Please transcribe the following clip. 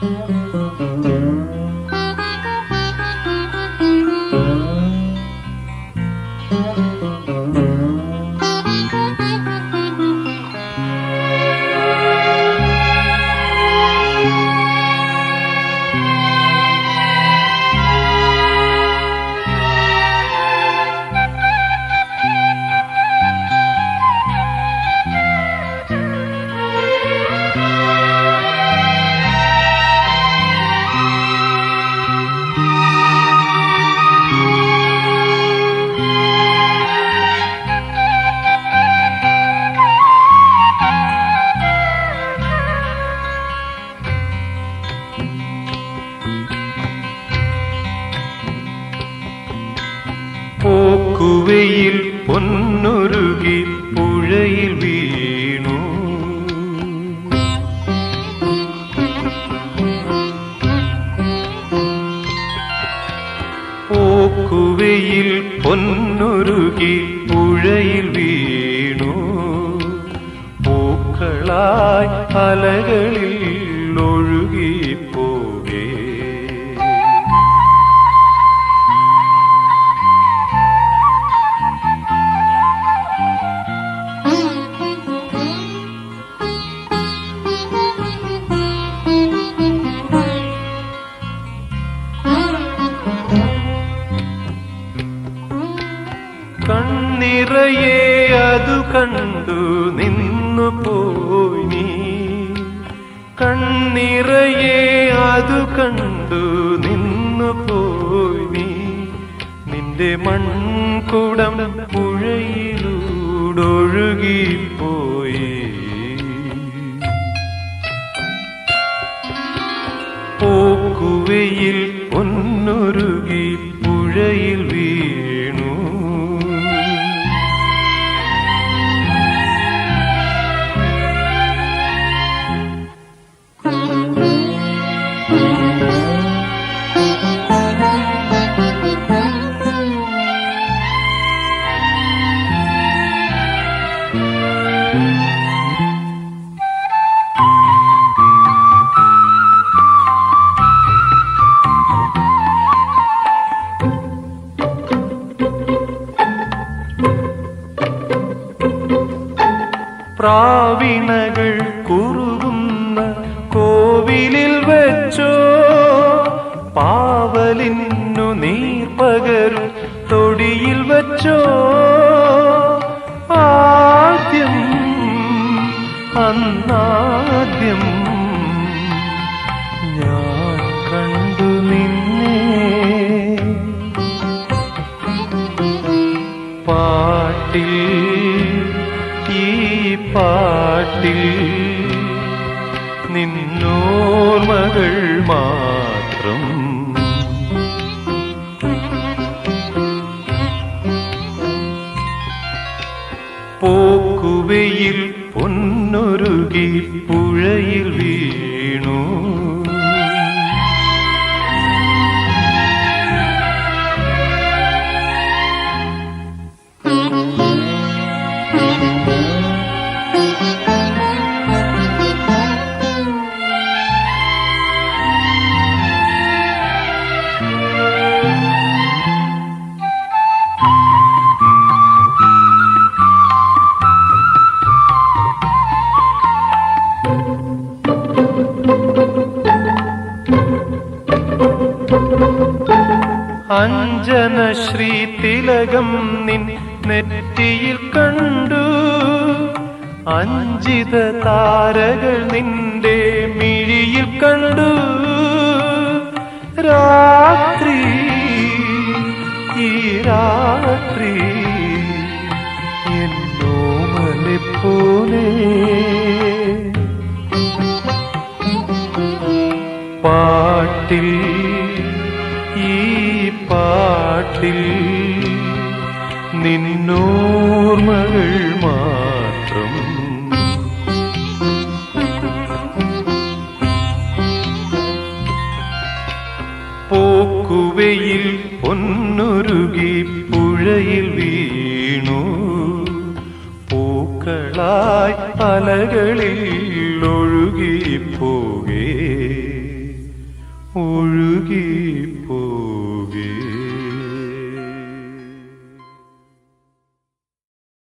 Música புவியில் பொன்னுருகி புழையில் வீணோ. ஓக்குவையில் பொன்னுருகி புழையில் வீணோ. பூக்களாய் அலைகளில் ஒழுகி കണ്ണിറയെ അതു കണ്ടു നിന്നു പോയി നീ. കണ്ണിറയെ അതു കണ്ടു നിന്നു പോയി നീ. നിന്റെ മൺകുടം പുഴയിലൂടൊഴുകിപ്പോയി പോക്കുവയിൽ ഒന്നൊരുകി പ്രാവിണകൾ കുറുകുന്ന കോവിലിൽ വെച്ചോ. പാവലിന്നു നീർ പകരും തൊടിയിൽ വെച്ചോ. നിന്നോർമകൾ മാത്രം പോക്കുവയിൽ പൊന്നൊരുകി പുഴയിൽ വീണു അഞ്ജന ശ്രീ തിലകം നിൻ നെറ്റിയിൽ കണ്ടു. അഞ്ചിത താരകൾ നിന്റെ മിഴിയിൽ കണ്ടു. രാത്രി ഈ രാത്രി എന്നോമലെ പോലെ പാട്ടിൽ ഈ പാട്ടിൽ നിന്നോർമകൾ മാത്രം പോക്കുവയിൽ പൊന്നുരുകി പുഴയിൽ വീണു പൂക്കളായി അലകളിൽ ഒഴുകിപ്പോകേ ഒഴുകി